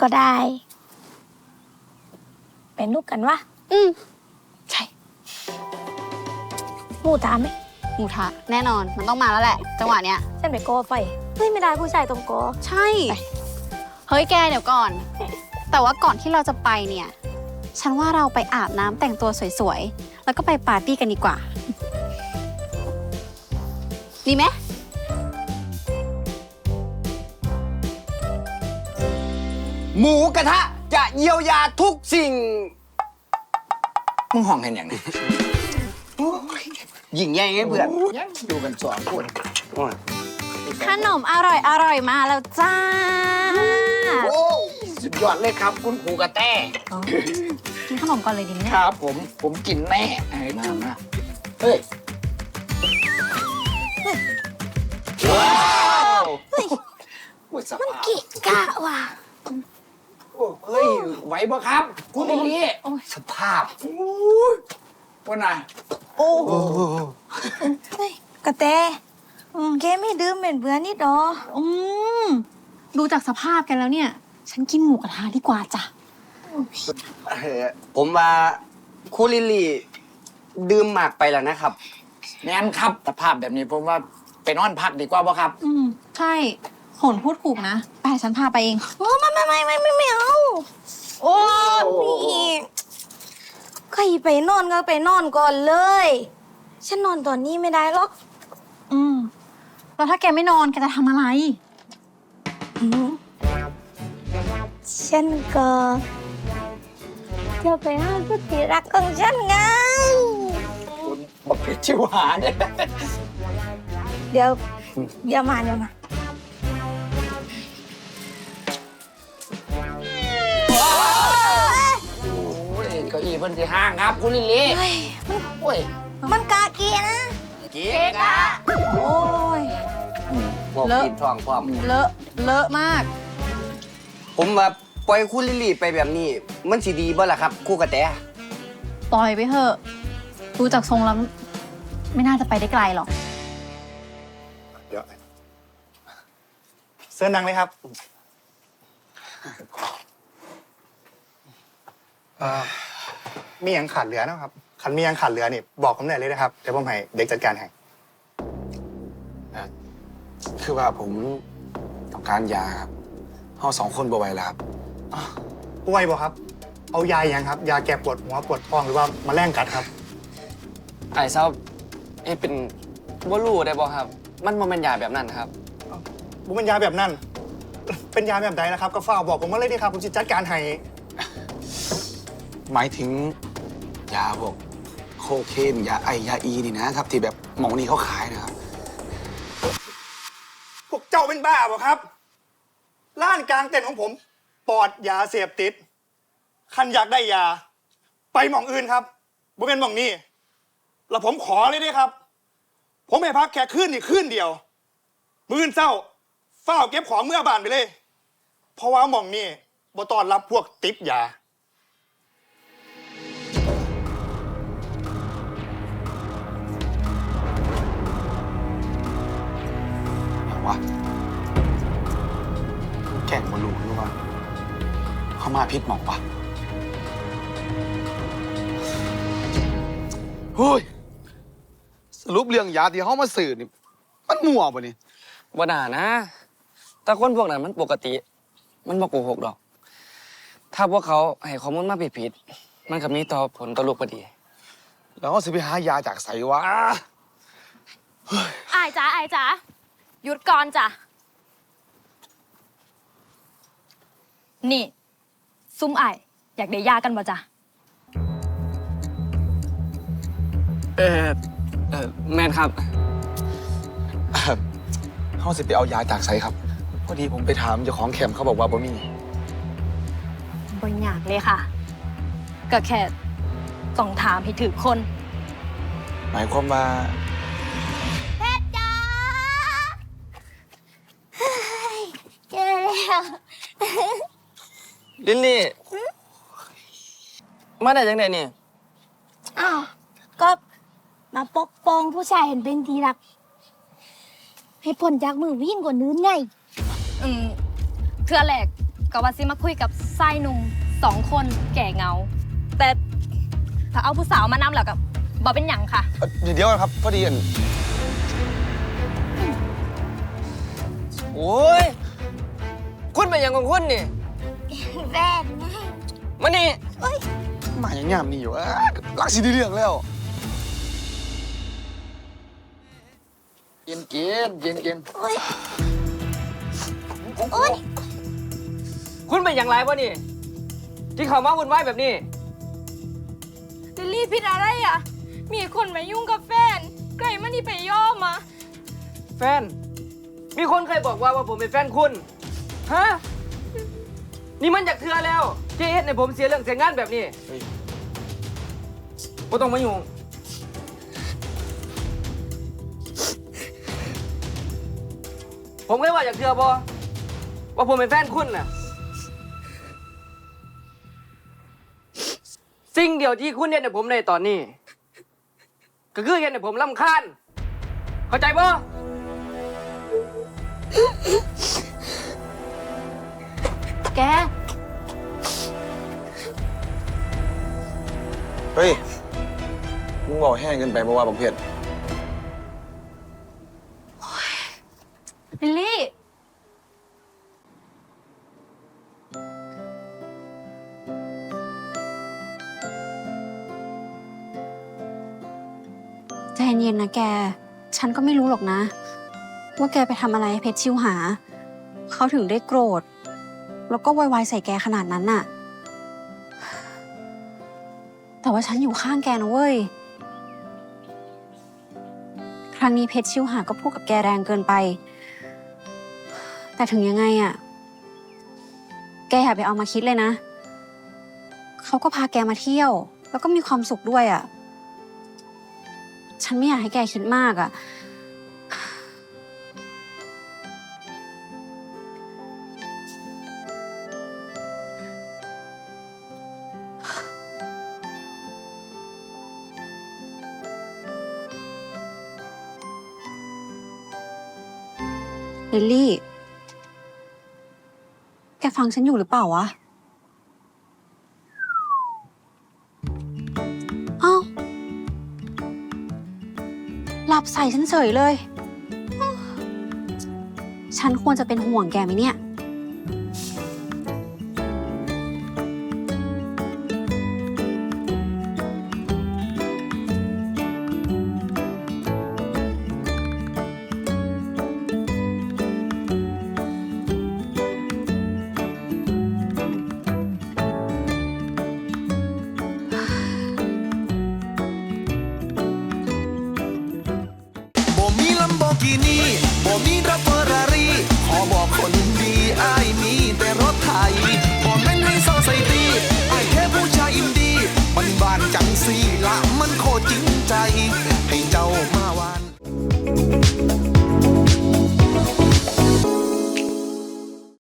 ก็ได้ เป็นลูกกันวะ อืมใช่หมูตามไหมหมูทะแน่นอนมันต้องมาแล้วแหละ จังหวะเนี้ยฉันไปโกอไฟเฮ้ยไม่ได้ผู้ชายตรงโกอใช่ เฮ้ยแกเดี๋ยวก่อน แต่ว่าก่อนที่เราจะไปเนี่ย ฉันว่าเราไปอาบน้ำแต่งตัวสวยๆ แล้วก็ไปปาร์ตี้กันดีกว่า ดีไหม หมูกระทะจะเยียวยาทุกสิ่ง มึงห้องเห็นอย่างนี้หญิงใหญ่ไงเพื่อนอยู่กันสองคนขนมอร่อยอร่อยมาแล้วจ้า โอ้สุดยอดเลยครับคุณครูกระแตกินขนมก่อนเลยดีไหมเนี่ยครับผมผมกินแน่ไอ้มามาเฮ้ยว้าวเฮ้ยมันกิกะว่ะ เฮ้ยไหวปะครับ คุณลิลลี่สภาพอู้ยว่าไงโอ้เฮ้ยกระแตแกไม่ดื่มเป็นเบื่อนิดหรออืมดูจากสภาพกันแล้วเนี่ย ฉันกินหมูกระทะดีกว่าจ้ะเอ่อผมว่าครูลิลลี่ดื่มมากไปแล้วนะครับงั้นครับสภาพแบบนี้ผมว่าไปนอนพักดีกว่าปะครับ อืมใช่โหนพูดถูกนะ ไปฉันพาไปเองโอ้ไม่ไม่ไม่ไม่ไม่ไม่เอาโอ้นี่ใครไปนอนก็ไปนอนก่อนเลย ฉันนอนตอนนี้ไม่ได้หรอก อืม แล้วถ้าแกไม่นอนแกจะทำอะไรอืมฉันก็จะไปหาสุดที่รักของฉันไงคุณบอกเป็นชิวหาเนี่ยเดี๋ยวเดี๋ยวมาเดี๋ยวมา เก้าอี้เพิ่นที่ห้างครับ คุณลิลลี่เฮ้ยโอ้ยมันกาเกียนะเก๊กอะโอ้ย พวกเลอะ กินทองพร้อม เลอะ เลอะมาก ผมว่าปล่อยครูลิลลี่ไปแบบนี้ มันสิดีบ่ล่ะครับครูกระแตปล่อยไปเถอะ ดูจากทรงแล้ว ไม่น่าจะไปได้ไกลหรอก เดี๋ยวเสื้อนังเลยครับเอ่อ มีอย่างขาดเหลือนะครับคันมีอย่างขาดเหลือนี่บอกผมหน่อยเลยนะครับเดี๋ยวผมให้เด็กจัดการให้คือว่าผมต้องการยาครับเฮาสองคนบ่ไหวแล้วครับป่วยบ่ครับ เอายาอย่างครับ ยาแก้ปวดหัวปวดท้องหรือว่ามาแรงกัดครับ ไอ้เศร้าเอ๊ะเป็นบ่รู้ได้บ่ครับ มันบ่แม่นยาแบบนั้นครับ บุเป็นยาแบบนั้น เป็นยาแบบใดนะครับก็ฝ้ากบอกผมมาเลยดีครับ ผมจะจัดการให้ หมายถึง ยาพวกโคเคนยาไอยาอีนี่นะครับ ที่แบบหมอนี่เขาขายนะครับ พวกเจ้าเป็นบ้าเปล่าครับ ร้านกลางเต็นท์ของผมปลอดยาเสพติด คันอยากได้ยา ไปหม่องอื่นครับบ่เป็นหม่องนี้แล้วผมขอเลยด้วยครับ ผมให้พักแค่คืนนี่คืนเดียว มื้ออนเศร้าเฝ้าเก็บของเมื่อบานไปเลย เพราะว่าหม่องนี้บ่ตอนรับพวกติดยา วะ แก่งมาลูหรือว่าเขามาพิษหมอกปะเฮ้ยสรุปเรื่องยาที่เขามาสื่อนี่ มันมั่วปะนี่บ่น่านะ แต่คนพวกนั้นมันปกติ มันบ่โกหกดอก ถ้าพวกเขาให้ข้อมูลมาผิดๆมันก็มีต่อผลต่อลูกพอดี แล้วเขาสิไปหายาจากไสวะ อายจ๋าอายจ๋า หยุดก่อนจ้ะ นี่ ซุ่มอายอยากได้ยากันบ่จ้ะ เออเออแม่นครับเขาสิไปเอายาจากไสครับ พอดีผมไปถามเจ้าของแคมป์เขาบอกว่าบ่มี บ่อยากเลยค่ะ ก็แค่ต้องถามให้ถือคน หมายความว่า เจอแล้ว ลิลลี่มาได้จังไดนี่อ้าว ก็มาปกป้องผู้ชายเห็นเป็นทีรัก ให้พ้นจากมือวิ่งกว่านื้นไงอืมเทื่อแรกก็ว่าสิมาคุยกับชายหนุ่มสองคนแก่เงา แต่ถ้าเอาผู้สาวมานำแล้วกับบอเป็นหยังค่ะ เอ่อเดี๋ยวนะครับพอดีอันโอ้ยคุณเป็นอย่างของคุณนี่ แว่นไงมานี่มาอย่างงามนี่อยู่อะรักสิได้เรื่องแล้วกินกินกินกินโอ๊ยโอ๊ยคุณเป็นอย่างไรวะนี่ ที่เขามาวุ่นวายแบบนี้ ลิลลี่ผิดอะไรอะ มีคนมายุ่งกับแฟน ไกลมันนี่ไปย่อมา แฟน มีคนเคยบอกว่าว่าผมเป็นแฟนคุณ ฮะ นี่มันจากเธอแล้วที่เฮ็ดในผมเสียเรื่องเสียงานแบบนี้เฮ้ต้องมาอยุ่งผมเคยว่าจากเธอบ่ว่าผมเป็นแฟนคุณน่ะ สิ่งเดียวที่คุณเฮ็ดในผมในตอนนี้ ก็คือเฮ็ดในผมลำคาญ เข้าใจบ่ แก เฮ้ย มึงบอกแห้งเกินไปเพราะว่าบักเพชรลิลลี่ ใจเย็นๆนะแก ฉันก็ไม่รู้หรอกนะ ว่าแกไปทำอะไรให้เพชรชิวหา เขาถึงได้โกรธ แล้วก็วายวายใส่แกขนาดนั้นน่ะ แต่ว่าฉันอยู่ข้างแกนะเว้ย ครั้งนี้เพชรชิวหาก็พูดกับแกแรงเกินไป แต่ถึงยังไงอะแกอย่าไปเอามาคิดเลยนะ เขาก็พาแกมาเที่ยว แล้วก็มีความสุขด้วยอะฉันไม่อยากให้แกคิดมากอะ ลิลลี่ แกฟังฉันอยู่หรือเปล่าวะ เอ้า หลับใส่ฉันเฉยเลย ฉันควรจะเป็นห่วงแกไหมเนี่ย